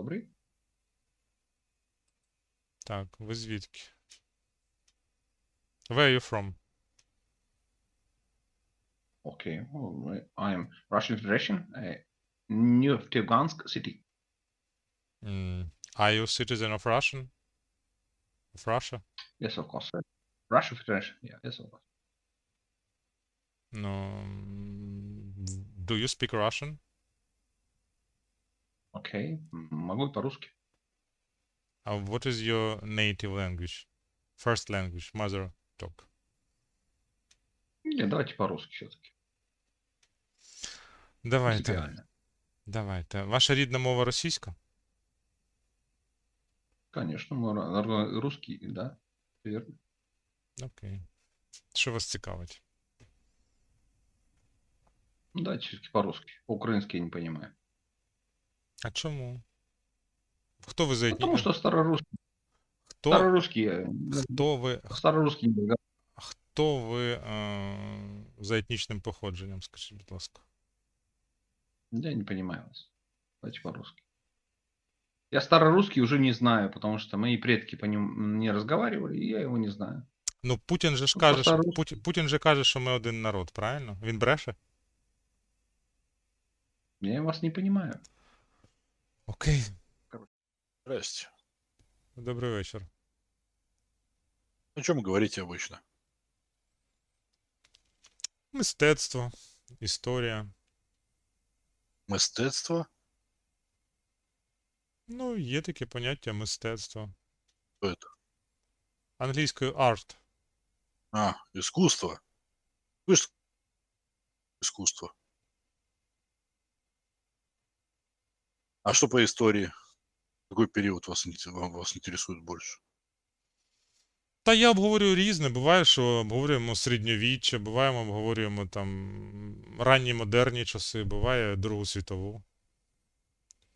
Добрий? Так, ви звідки? Where are you from? Okay. Oh, I am Russian Federation, uh, Neftegansk city. Mm. Are you citizen of Russian? Of Russia? Yes, of course. sir. Russian Federation. Yeah, yes, of course. No. м, Do you speak Russian? Окей. М, Могу и по-русски. Uh, what is your native language? First language, mother talk. Нет, давайте по-русски все-таки. Давайте, Принципиально. давайте. Ваша рідна мова російська? Конечно, мы ра- ра- русский, да, верно. Окей. Що вас цікавить? Ну, давайте все-таки по-русски. По-украински я не понимаю. А чому? Хто ви за етні... Потому что старорусский, Хто, старорусский, э, хто ви, старорусский язык. хто ви е... за етнічним походженням, скажіть, будь ласка? Я не понимаю вас. Давайте по-русски. Я старорусский уже не знаю, потому что мои предки по ним не разговаривали, и я его не знаю. Ну, Путін же ж Ну, каже, що, по-старому. Путін, Путін же каже, що ми один народ, правильно? Він бреше? Я вас не понимаю. Окей. Здрасте. Добрий вечір. О чем говорите обычно? Мистецтво, історія. Мистецтво? Ну, є таке поняття мистецтво. Что это? Англійською арт. А, искусство. Вы ж искусство. А что по истории? Какой период вас, вас интересует больше? Та я обговорюю різне. Буває, що обговорюємо середньовіччя, буває, ми обговорюємо там ранні модерні часи, буває Другу світову.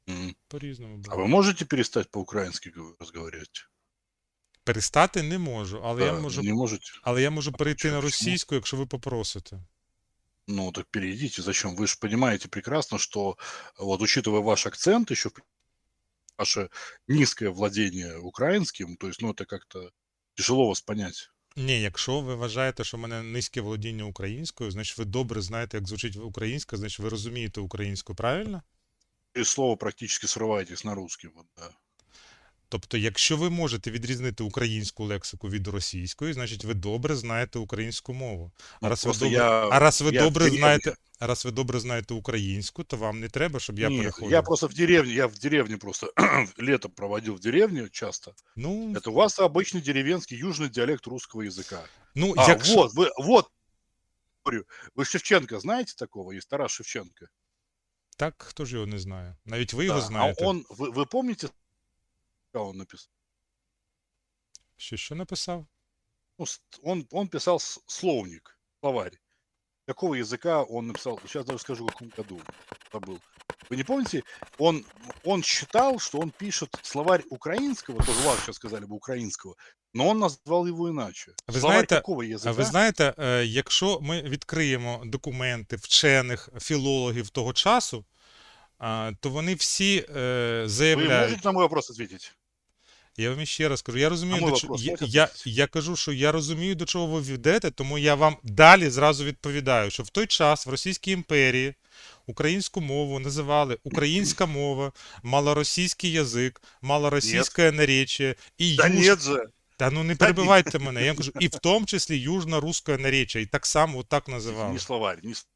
М. По-різному А вы можете перестать по-украински гов- разговаривать? Перестати не можу, але я можу, Не можете? але я можу перейти на російську, якщо ви попросите. Ну, так перейдите. Зачем? Вы же понимаете прекрасно, что вот учитывая ваш акцент, еще ваше низкое владение украинским, то есть, ну, это как-то тяжело вас понять. Ні, якщо ви вважаєте, що в мене низьке володіння українською, значить ви добре знаєте, як звучить українська, значить ви розумієте українську, правильно? И слово практически срываетесь на русский. Вот, да. Тобто, якщо ви можете відрізнити українську лексику від російської, значить ви добре знаєте українську мову. А Ну, раз ви просто добре, я- а раз ви я в добре деревне. знаєте, а раз ви добре знаєте українську, то вам не треба, щоб я Нет, переходив. я просто в деревне, я в деревне просто лето проводил в деревне часто. Ну, Это у вас обычный деревенский южный диалект русского языка. ну А, якщо... вот, вы, вот, говорю, вы Шевченко знаете такого? Есть Тарас Шевченко. Так, хто ж його не знає? Навіть ви його Да, знаєте. А он, вы, вы помните, что он написал? Що, що написав? Ну, с- он, он писал с- словник, словарь. Какого языка он написал? Сейчас даже скажу, в каком году. Забыл. Вы не помните? Он, он считал, что он пишет словарь украинского, тоже вас сейчас сказали бы украинского, но он назвал его иначе. Вы словарь знаете, какого языка? А ви знаєте, е, якщо ми відкриємо документи вчених філологів того часу, а, то вони всі е, Вы заявляють. можете на мой вопрос ответить? Я вам ще раз кажу, я розумію, до чого, я, я, я кажу, що я розумію, до чого ви ведете, тому я вам далі зразу відповідаю, що в той час в Російській імперії українську мову називали українська мова, малоросійський язик, малоросійське наречие і Да юж... нет же. Та ну не перебивайте мене. Я кажу, і в тому числі южно-руське наречие, і так само так називали. Не словарь, с-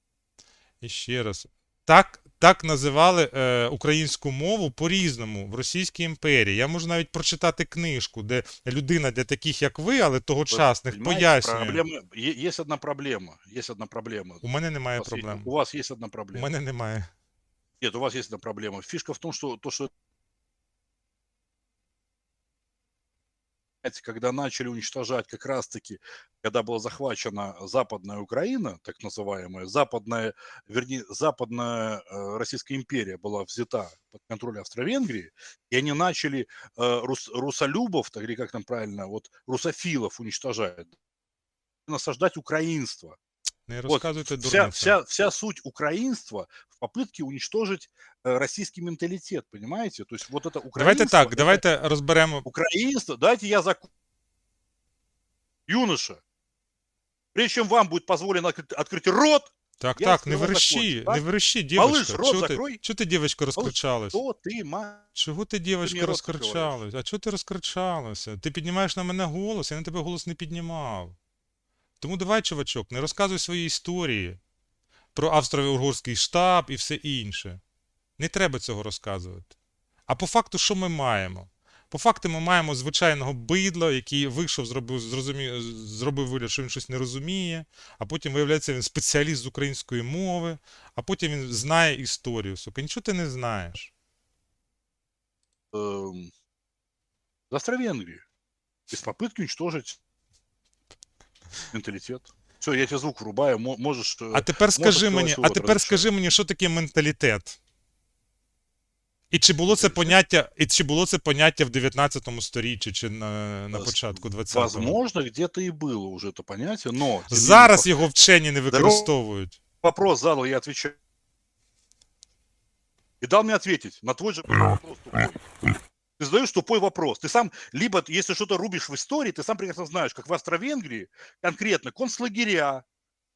І ще раз. Так, так називали е, українську мову по-різному в Російській імперії. Я можу навіть прочитати книжку, де людина для таких, як ви, але тогочасних, пояснює. Проблема, є, є одна проблема. Є одна проблема. У мене немає у проблем. Є, у вас є одна проблема. У мене немає. Нет, у вас есть одна проблема. Фишка в том, что то, что знаете, когда начали уничтожать как раз-таки, когда была захвачена Западная Украина, так называемая, Западная, вернее, Западная э, Российская империя была взята под контроль Австро-Венгрии, и они начали э, рус- русолюбов, так или как там правильно, вот русофилов уничтожать, насаждать украинство. Не Вот розказуйте вся, дурниці. вся, вся суть украинства в попытке уничтожить э, российский менталитет, понимаете? То есть вот это украинство... Давайте так, это давайте розберемо. Украинство, давайте я закончу. Юноша, прежде чем вам будет позволено открыть, открыть рот, Так, Я так, не сказав верещи, закончити, так? не верещи, Малыш, дівчинка. рот Чого ти, закрой. чого ти, дівчинка, розкричалась? то ты, ма... Чого ти, дівчинка, мені рот розкричалась? А чого ти розкричалася? Ти піднімаєш на мене голос, я на тебе голос не піднімав. Тому давай, чувачок, не розказуй свої історії про австро-угорський штаб і все інше. Не треба цього розказувати. А по факту, що ми маємо? По факту ми маємо звичайного бидла, який вийшов, зробив, зрозумів, зробив вигляд, що він щось не розуміє, а потім виявляється, він спеціаліст з української мови, а потім він знає історію. Сука, нічого ти не знаєш. эм, в Австро-Венгрии. Без попытки уничтожить менталитет. Все, я тебе звук врубаю, мо- можешь... э, А тепер скажи сказати мені, свого а тепер традицію. скажи мені, що таке менталітет? І чи було це поняття, і чи було це поняття в 19 сторіччі, чи на, на Воз- початку 20-го? Возможно, где-то и было уже это понятие, но... тем не менее, Зараз його вчені не використовують. вопрос задал, я отвечаю. И дал мне ответить на твой же вопрос тупой. Ты задаешь тупой вопрос. Ты сам, либо, если что-то рубишь в истории, ты сам прекрасно знаешь, как в Австро-Венгрии, конкретно концлагеря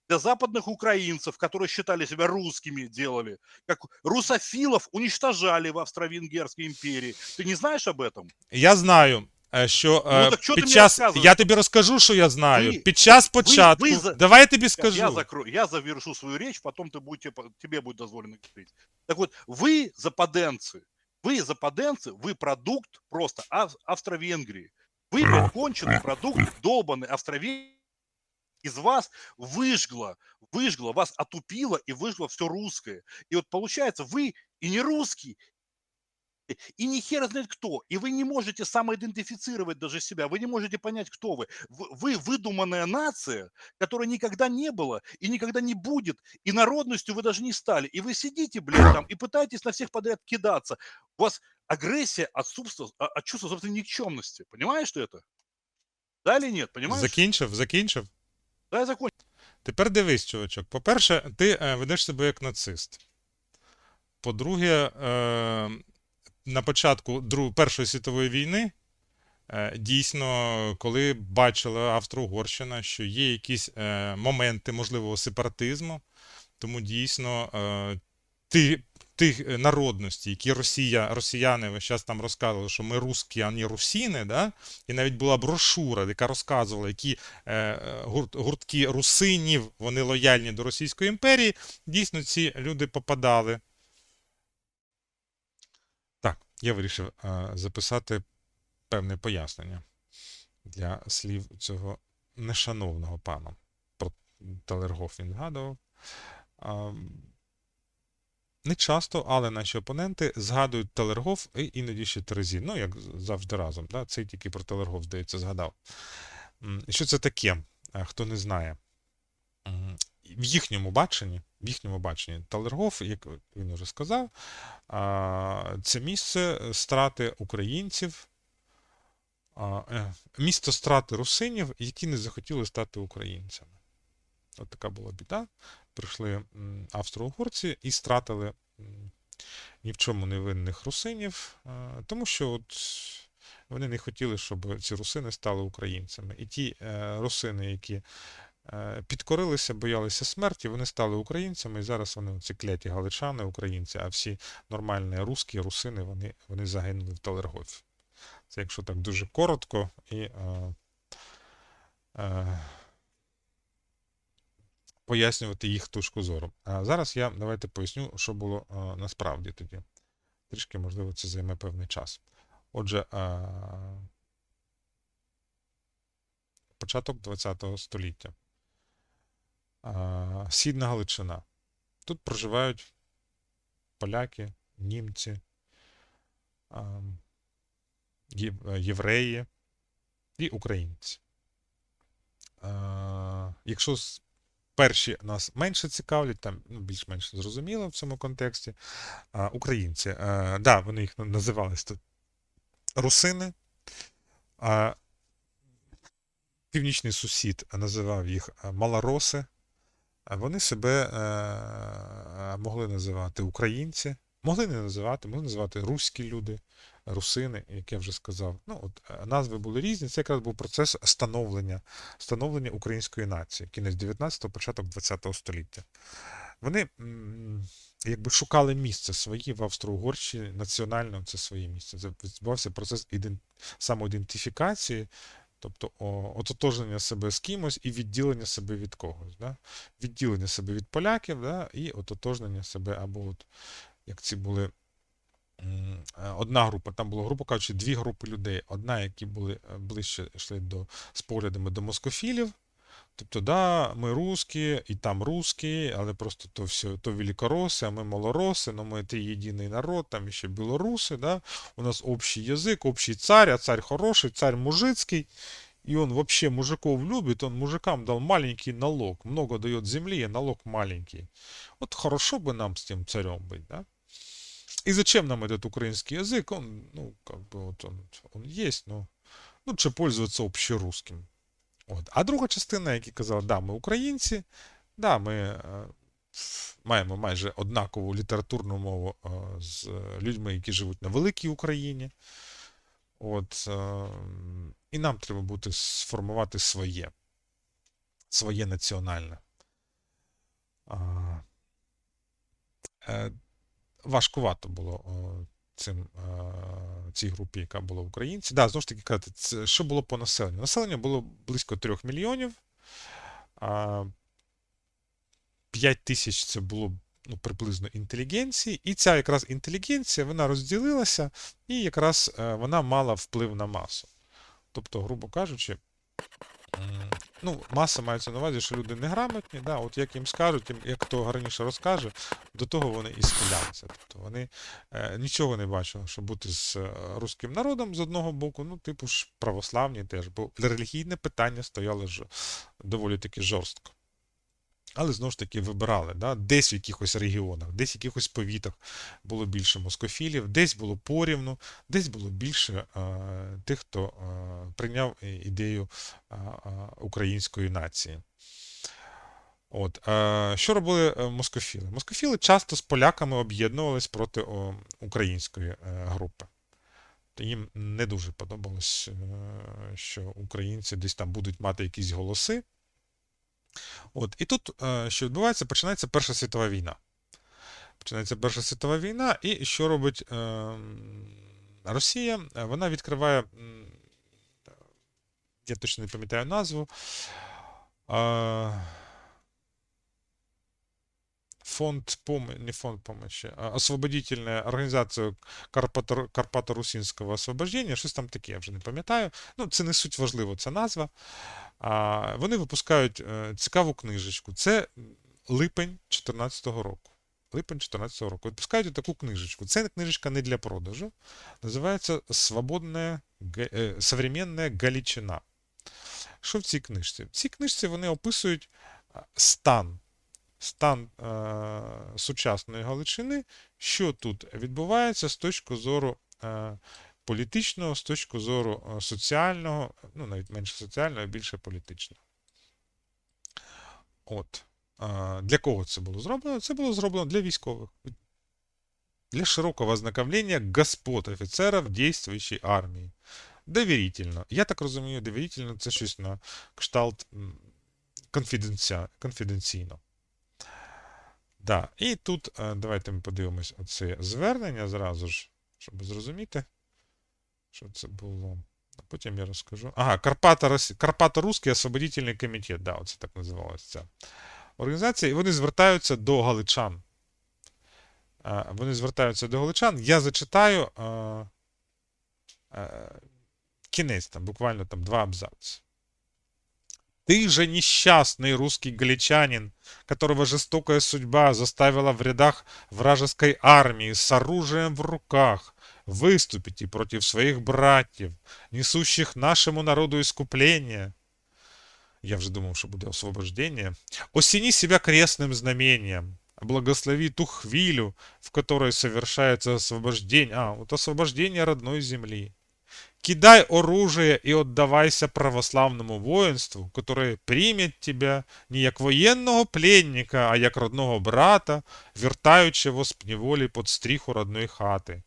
для западных украинцев, которые считали себя русскими, делали, как русофилов уничтожали в Австро-Венгерской империи. Ты не знаешь об этом? Я знаю, е, що е, Ну, так чого ти під мені час. розказуєш? Я тобі розкажу, що я знаю. Ви- під час початку. ви за- Давай я тобі Я- скажу. Я, закрою, я завершу свою речь, потом ты будете, тебе будет дозволено говорить. Так вот, вы западенцы, вы западенцы, вы продукт просто Ав- Австро-Венгрии. Вы, конченый продукт, долбанный Австро-Венгрии. Из вас выжгло, выжгло, вас отупило и выжгло все русское. И вот получается, вы и не русский, и ни хера знает кто. И вы не можете самоидентифицировать даже себя. Вы не можете понять, кто вы. Вы, вы выдуманная нация, которой никогда не было и никогда не будет. И народностью вы даже не стали. И вы сидите, блядь, там и пытаетесь на всех подряд кидаться. У вас агрессия от, собствен- а- от чувства собственной никчемности. Понимаешь ты это? Да или нет? Понимаешь? Закінчив, закінчив. Да, я закончил. Тепер дивись, чувачок. По-перше, ти ведеш себе як нацист. По-друге, е, на початку Першої світової війни, е, дійсно, коли бачила Австро-Угорщина, що є якісь е, моменти можливого сепаратизму, тому дійсно е, ти, тих е, народностей, які Росія, росіяни весь час там розказували, що ми русські, а не русіни, да? і навіть була брошура, яка розказувала, які гурт, гуртки русинів, вони лояльні до Російської імперії. Дійсно, ці люди попадали. Я вирішив е, записати певне пояснення для слів цього нешановного пана. Про Талергоф він згадував. Не часто, але наші опоненти згадують Телергоф і іноді ще Терезін. Ну, як завжди разом. Да? Цей тільки про Телергоф, здається, згадав. Що це таке? Е, Хто не знає. В їхньому баченні, в їхньому баченні Талергоф, як він вже сказав, це місце страти українців, е, місто страти русинів, які не захотіли стати українцями. От така була біда. Прийшли австро-угорці і стратили ні в чому не винних русинів, тому що от вони не хотіли, щоб ці русини стали українцями. І ті е, русини, які підкорилися, боялися смерті, вони стали українцями, і зараз вони ці кляті галичани, українці, а всі нормальні русські русини, вони, вони загинули в Талергофі. Це якщо так дуже коротко і. Е, е, пояснювати їх точку зору. А зараз я давайте поясню, що було а, насправді тоді. Трішки, можливо, це займе певний час. Отже, а, початок ХХ століття. Східна Галичина. Тут проживають поляки, німці, євреї і українці. Якщо перші нас менше цікавлять, там ну, більш-менш зрозуміло в цьому контексті. Українці, да, вони їх називались тут русини. Північний сусід називав їх малороси. Вони себе е, могли називати українці, могли не називати, могли називати руські люди, русини, як я вже сказав. Ну, от, е, назви були різні. Це якраз був процес становлення, становлення української нації, кінець 19-го, початок 20-го століття. Вони якби шукали місце своє в Австро-Угорщині, національно це своє місце. Це відбувався процес іден... самоідентифікації, тобто ототожнення себе з кимось і відділення себе від когось. Да? Відділення себе від поляків да? і ототожнення себе, або от, як ці були. е, Одна група, там була, група кажучи, дві групи людей. Одна, які були е, ближче йшли до, з поглядами до москофілів, Тобто, да, ми русські, і там русські, але просто то все, то великороси, а ми малороси, но ми ти єдиний народ, там ще білоруси, да, у нас общий язик, общий царь, а царь хороший, царь мужицкий, и он вообще мужиков любит, он мужикам дал маленький налог, много дает земли, а налог маленький. Вот хорошо бы нам с тем царем быть, да? И зачем нам этот украинский язык? Он, ну, как бы вот он, он есть, но лучше пользоваться общерусским. От. А друга частина, які казали, да, ми українці, да, ми е, маємо майже однакову літературну мову е, з людьми, які живуть на великій Україні. От, е, і нам треба буде сформувати своє, своє національне. А, е, важкувато було о, цим, е, цій групі, яка була українці. Да, знову ж таки казати, що було по населенню? Населення було близько 3 мільйонів. 5 тисяч це було ну, приблизно інтелігенції. І ця якраз інтелігенція вона розділилася, і якраз е, вона мала вплив на масу. Тобто, грубо кажучи, ну, маса мається на увазі, що люди неграмотні, да, от як їм скажуть, як хто раніше розкаже, до того вони і схиляються. Тобто вони е, нічого не бачили, щоб бути з е, руським народом з одного боку, ну, типу ж православні теж, бо релігійне питання стояло ж доволі таки жорстко. Але знову ж таки вибирали, да? десь в якихось регіонах, десь в якихось повітах було більше москофілів, десь було порівну, десь було більше е, тих, хто е, прийняв ідею е, е, української нації. От, е, що робили москофіли? Москофіли часто з поляками об'єднувались проти о, української е, групи. Їм не дуже подобалось, що українці десь там будуть мати якісь голоси. От, і тут, е, що відбувається, починається Перша світова війна. Починається Перша світова війна, і що робить е, Росія? Вона відкриває, я точно не пам'ятаю назву. Фонд пом... не фонд помощи, а освободительная організація Карпато... Карпато-Русинського освобождення, щось там таке, я вже не пам'ятаю. Ну, це не суть важливо, ця назва. А, вони випускають е, цікаву книжечку. Це липень 2014 року. Липень 2014 року. Випускають таку книжечку. Це книжечка не для продажу. Називається Свободна е, Современна Галичина. Що в цій книжці? В цій книжці вони описують стан, стан е, сучасної Галичини, що тут відбувається з точки зору е, політичного, з точки зору е, соціального, ну навіть менше соціального, а більше політичного. От. Е, Для кого це було зроблено? Це було зроблено для військових. Для широкого ознакомлення господ офіцерів дійствуючої армії. Довірительно. Я так розумію, довірительно це щось на кшталт конфіденційно. Да. І тут е, давайте ми подивимось оце звернення зразу ж, щоб зрозуміти, що це було. А потім я розкажу. Ага, Карпато-Руський освободительний комітет. Да, оце так називалася ця організація. І вони звертаються до галичан. Е, Вони звертаються до галичан. Я зачитаю е, кінець, там, буквально там два абзаці. Ты же несчастный русский галичанин, которого жестокая судьба заставила в рядах вражеской армии с оружием в руках выступить против своих братьев, несущих нашему народу искупление. Я вже думав, що буде освобождение. Осени себя крестным знамением. Благослови ту хвилю, в которой совершается освобождение. А, вот освобождение родной земли. Кидай оружие и отдавайся православному воинству, которое примет тебя не як воєнного пленника, а як родного брата, вертаючого з неволі під стріху родної хати.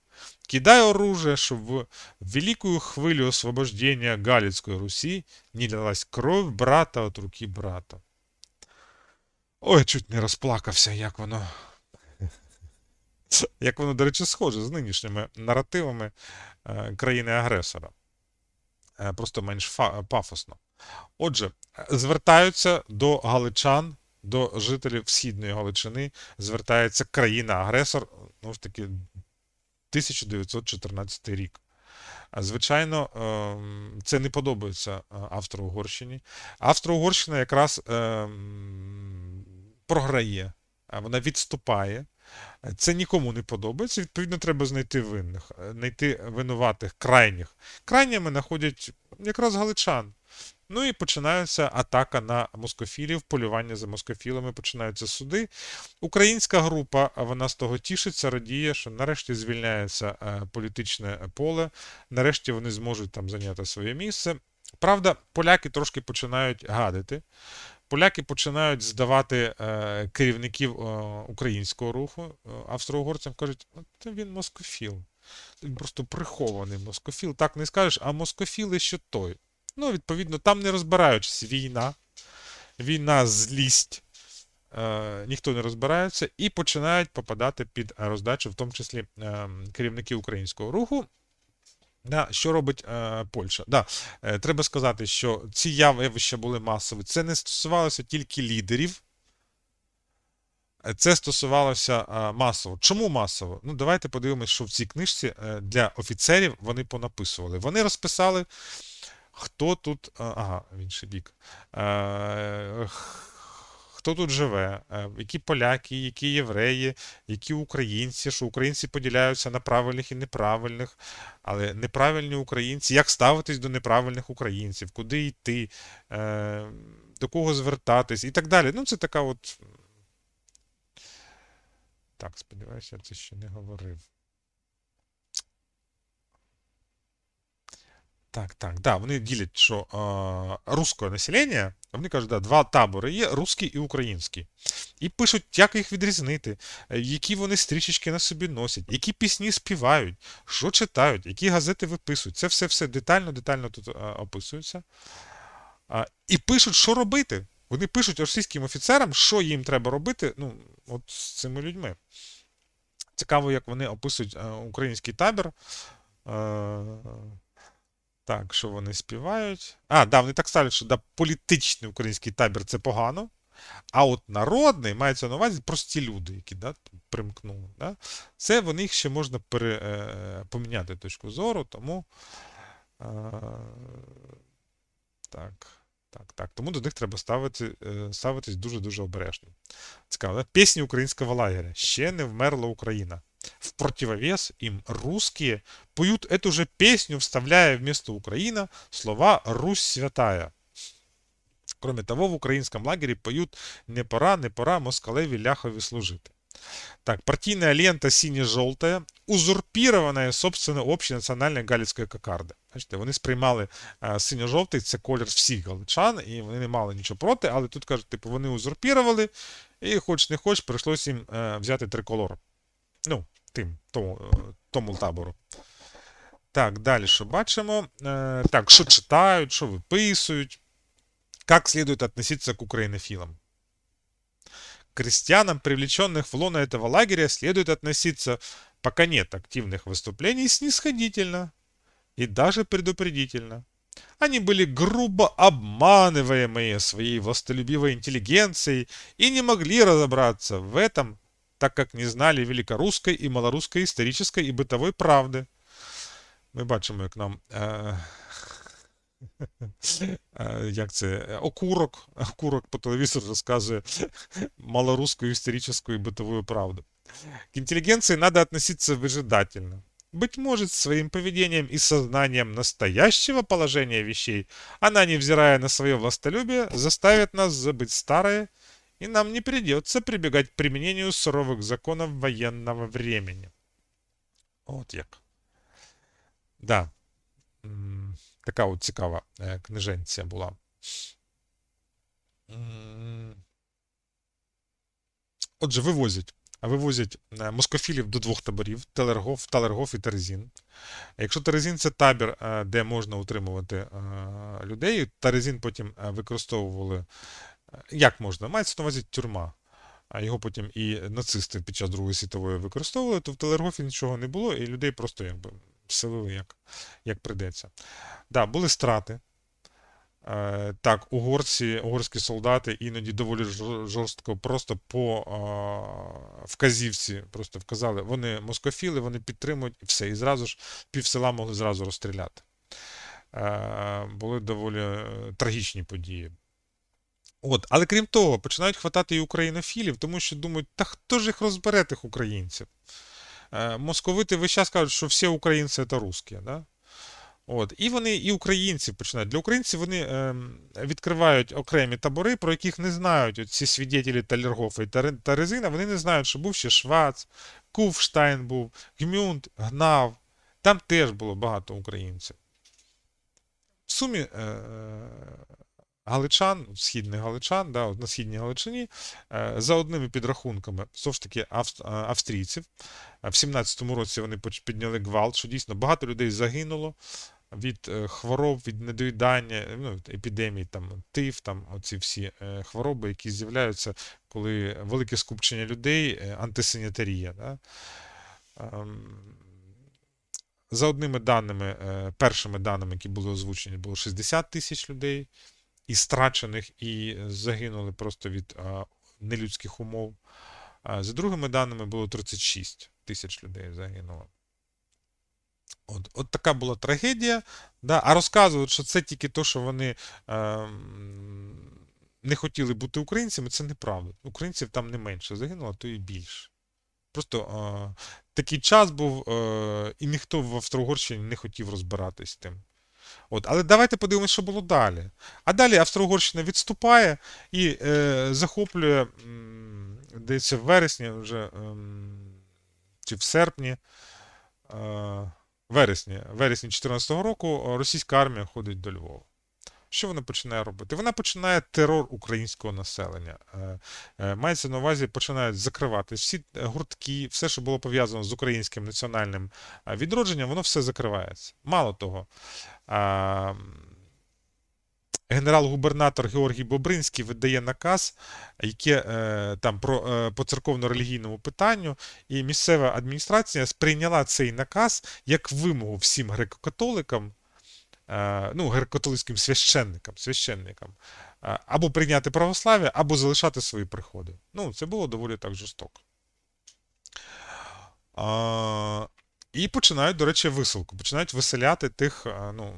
Кидай оружие, щоб в великую хвилю освобождения Галицької Русі не лилась кров брата от руки брата. Ой, чуть не розплакався, як воно. Як воно, до речі, схоже з нинішніми наративами е, країни-агресора. Е, Просто менш пафосно. Отже, е, звертаються до галичан, до жителів Східної Галичини, звертається країна-агресор, ну ж таки, 1914 рік. Звичайно, ем, це не подобається Австро-Угорщині. Австро-Угорщина якраз ем, програє, вона відступає. Це нікому не подобається. Відповідно, треба знайти винних, е, знайти винуватих, крайніх. Крайніми знаходять якраз галичан. Ну і починається атака на москофілів, полювання за москофілами, починаються суди. Українська група, вона з того тішиться, радіє, що нарешті звільняється е, політичне поле, нарешті вони зможуть там зайняти своє місце. Правда, поляки трошки починають гадити. Поляки починають здавати е, керівників е, українського руху е, австро-угорцям, кажуть, «Ну, він москофіл. Він просто прихований москофіл. Так не скажеш, а москофіли що той. Ну, відповідно, там не розбираючись, війна, війна, злість, е, ніхто не розбирається, і починають попадати під роздачу, в тому числі е, керівники українського руху. Да, що робить е, Польща? Да, е, треба сказати, що ці явища були масові. Це не стосувалося тільки лідерів. Це стосувалося е, масово. Чому масово? Ну, давайте подивимось, що в цій книжці е, для офіцерів вони понаписували. Вони розписали, хто тут. е, Ага, в інший бік. Е, Хто тут живе, е, які поляки, які євреї, які українці, що українці поділяються на правильних і неправильних, але неправильні українці, як ставитись до неправильних українців, куди йти, е, до кого звертатись і так далі. Ну, це така от. Так, сподіваюся, я це ще не говорив. Так, так, да, вони ділять, що е, руське населення, вони кажуть, да, два табори є русський і український. І пишуть, як їх відрізнити, е, які вони стрічечки на собі носять, які пісні співають, що читають, які газети виписують. Це все-все детально, детально тут е, описується. А, і пишуть, що робити. Вони пишуть російським офіцерам, що їм треба робити ну, от з цими людьми. Цікаво, як вони описують е, український табір. Е, так, що вони співають. А, да, вони так ставлять, що да, політичний український табір це погано. А от народний мається на увазі прості люди, які да, примкнули. Да? Це в них ще можна пере, е, поміняти точку зору, тому. Е, так, так, так. Тому до них треба ставити, е, ставитись дуже-дуже обережно. Цікаво, да? Пісні українського лагеря. Ще не вмерла Україна. В противовес им русские поют эту же песню, вставляя вместо Украина слова «Русь святая». Кроме того, в українському лагері поют «Не пора, не пора москалеві ляхові служити». Так, партийная лента сине-желтая, узурпірованная, собственно, общенаціональної галицької кокарди. Бачите, вони сприймали синьо-жовтий, це колір всіх галичан, і вони не мали нічого проти, але тут кажуть, типу, вони узурпірували, і хоч не хоч, прийшлося їм е, взяти триколор. Ну, тим, тому, тому табору. Так, далі що бачимо? Так, що читають, що виписують. Как следует относиться к украинофилам? Крестьянам, привлеченных в лоно этого лагеря, следует относиться, пока нет активных выступлений, снисходительно и даже предупредительно. Они были грубо обманываемые своей властолюбивой интеллигенцией и не могли разобраться в этом, так как не знали великорусской и малорусской исторической и бытовой правды. Ми бачимо, як нам е, е, як це, окурок, окурок по телевізору розказує малорусскую историческую и бытовую правду. К интеллигенции надо относиться выжидательно. Быть может, своим поведением и сознанием настоящего положения вещей она, невзирая на свое властолюбие, заставит нас забыть старое, и нам не придется прибегать к применению суровых законов военного времени. От як. Да. така от цікава е, книженція була. Отже, вивозять. Вивозять е, москофілів до двох таборів: Телергоф, Талергоф і Терезін. Якщо Терезін це табір, е, де можна утримувати е, людей, Терезін потім використовували. Як можна? Мається на увазі тюрма. А його потім і нацисти під час Другої світової використовували, то в Телергофі нічого не було, і людей просто якби селили як, як придеться. Да, були страти. Е, Так, угорці, угорські солдати іноді доволі жорстко, просто по е, вказівці, просто вказали, вони москофіли, вони підтримують і все. І зразу ж пів села могли зразу розстріляти. Е, Були доволі е, трагічні події. От, але крім того, починають хватати і українофілів, тому що думають, та хто ж їх розбере, тих українців? Е, Московити весь час кажуть, що всі українці це русські. Да? От. І вони, і українці починають. Для українців вони ем, відкривають окремі табори, про яких не знають ці свідетелі Талергофа і Терезина. Вони не знають, що був ще Швац, Кувштайн був, Гмюнд, Гнав. Там теж було багато українців. В сумі е, галичан, східних галичан, да, на східній Галичині, е, за одними підрахунками, все ж таки австрійців. Е, В 17-му році вони підняли гвалт, що дійсно багато людей загинуло від е, хвороб, від недоїдання, ну, від епідемій, там, тиф, там, оці всі е, хвороби, які з'являються, коли велике скупчення людей, е, антисанітарія. Да? Ем, За одними даними, е, першими даними, які були озвучені, було 60 тисяч людей і страчених, і загинули просто від нелюдських умов. За другими даними було 36 тисяч людей загинуло. От, от така була трагедія. Да? А розказують, що це тільки то, що вони ем, не хотіли бути українцями, це неправда. Українців там не менше загинуло, а то і більше. Просто е, такий час був, е, і ніхто в Австро-Угорщині не хотів розбиратись тим. От, але давайте подивимося, що було далі. А далі Австро-Угорщина відступає і е, захоплює десь в вересні, вже, е, чи в серпні, е, вересні 2014 року російська армія ходить до Львова. Що вона починає робити? Вона починає терор українського населення. Е, е, Мається на увазі, починають закривати всі е, гуртки, все, що було пов'язано з українським національним відродженням, воно все закривається. Мало того, генерал-губернатор Георгій Бобринський видає наказ, яке е, там про по церковно-релігійному питанню, і місцева адміністрація сприйняла цей наказ як вимогу всім греко-католикам, ну, греко-католицьким священникам, священникам, е, або прийняти православ'я, або залишати свої приходи. Ну, це було доволі так жорстоко. І починають, до речі, висилку. Починають виселяти тих, е, ну,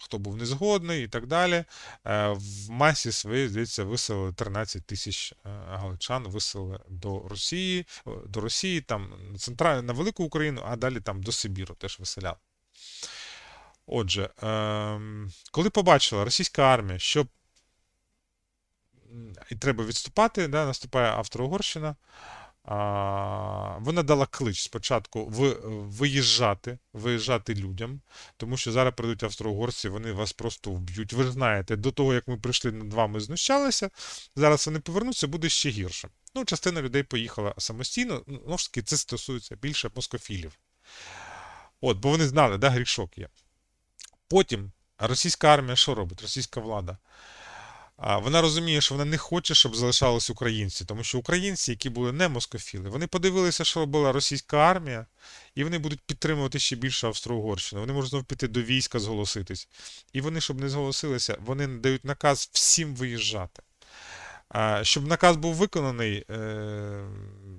хто був незгодний і так далі. Е, В масі своїй, здається, виселили 13 тисяч е, галичан, виселили до Росії, до Росії, там на центральну, на Велику Україну, а далі там до Сибіру теж виселяли. Отже, ем, коли побачила російська армія, що і треба відступати, да, наступає Австро-Угорщина, вона дала клич спочатку виїжджати, виїжджати людям, тому що зараз прийдуть австро-угорці, вони вас просто вб'ють. Ви ж знаєте, до того, як ми прийшли над вами, знущалися, зараз вони повернуться, буде ще гірше. Ну, частина людей поїхала самостійно, ну, ж таки, це стосується більше москофілів. От, бо вони знали, да, грішок є. Потім російська армія що робить? Російська влада. Вона розуміє, що вона не хоче, щоб залишались українці, тому що українці, які були не москофіли, вони подивилися, що робила російська армія, і вони будуть підтримувати ще більше Австро-Угорщину. Вони можуть знову піти до війська зголоситись. І вони, щоб не зголосилися, вони дають наказ всім виїжджати. Щоб наказ був виконаний, е,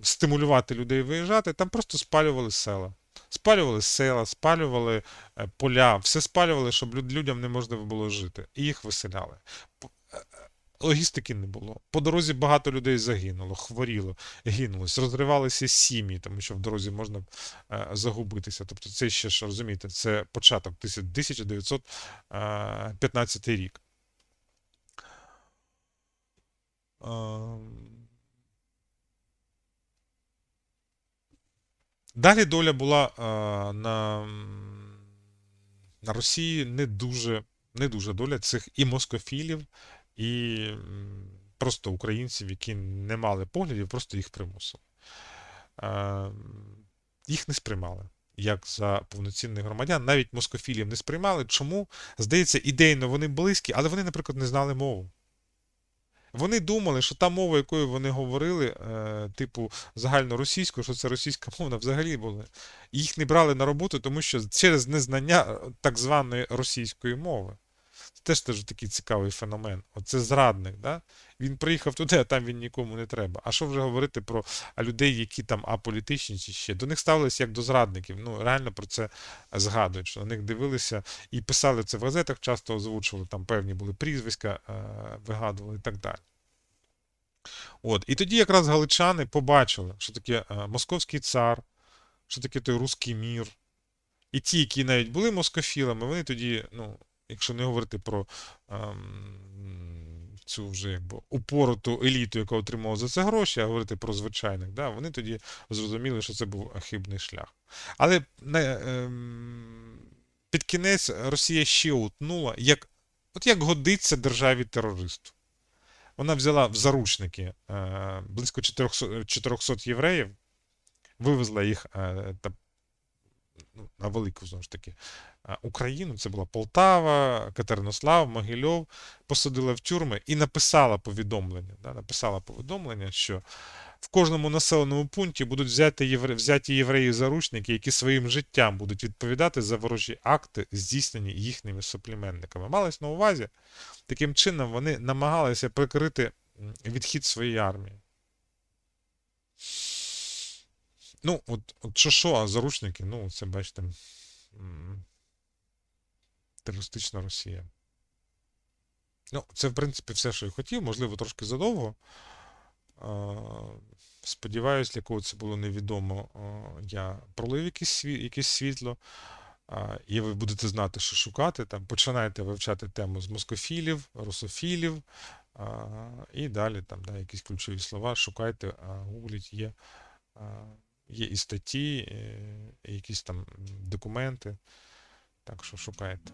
стимулювати людей виїжджати, там просто спалювали села. Спалювали села, спалювали е, поля, все спалювали, щоб люд- людям неможливо було жити. І їх виселяли. Е, е, Логістики не було. По дорозі багато людей загинуло, хворіло, гинулось, розривалися сім'ї, тому що в дорозі можна загубитися. Тобто це ще ж розумієте, це початок 1915 рік. Далі доля була е, на на Росії не дуже, не дуже доля цих і москофілів, і просто українців, які не мали поглядів, просто їх примусили. Е, Їх не сприймали як за повноцінних громадян. Навіть москофілів не сприймали. Чому? Здається, ідейно вони близькі, але вони, наприклад, не знали мову. Вони думали, що та мова, якою вони говорили, е, типу загальноросійською, що це російська мова, взагалі була. Їх не брали на роботу, тому що через незнання е, так званої російської мови. Теж теж такий цікавий феномен. Оце зрадник, да? Він приїхав туди, а там він нікому не треба. А що вже говорити про людей, які там аполітичні чи ще? До них ставилися як до зрадників. Ну, реально про це згадують, що на них дивилися і писали це в газетах, часто озвучували, там певні були прізвиська, е, вигадували і так далі. От. І тоді якраз галичани побачили, що таке е, московський цар, що таке той руський мір. І ті, які навіть були москофілами, вони тоді, ну, якщо не говорити про ем, цю вже якби упороту еліту, яка отримала за це гроші, а говорити про звичайних, да, вони тоді зрозуміли, що це був хибний шлях. Але ем, під кінець Росія ще утнула, як, от як годиться державі терористу. Вона взяла в заручники е, близько 400, 400 євреїв, вивезла їх е, та, ну, на велику знову ж таки Україну. Це була Полтава, Катеринослав, Могильов, посадила в тюрми і написала повідомлення. Да, написала повідомлення, що в кожному населеному пункті будуть взяти євре, взяті євреї-заручники, які своїм життям будуть відповідати за ворожі акти, здійснені їхніми суплеменниками. Малось на увазі, таким чином вони намагалися прикрити відхід своєї армії. Ну, от, от що що, а заручники, ну, це бачите. Терористична Росія. Ну, це, в принципі, все, що я хотів, можливо, трошки задовго. Сподіваюсь, для кого це було невідомо, я пролив якесь, світло, і ви будете знати, що шукати. Там, починайте вивчати тему з москофілів, русофілів, і далі там, да, якісь ключові слова, шукайте, гугліть, є, є і статті, е, і якісь там документи. Так що шукайте.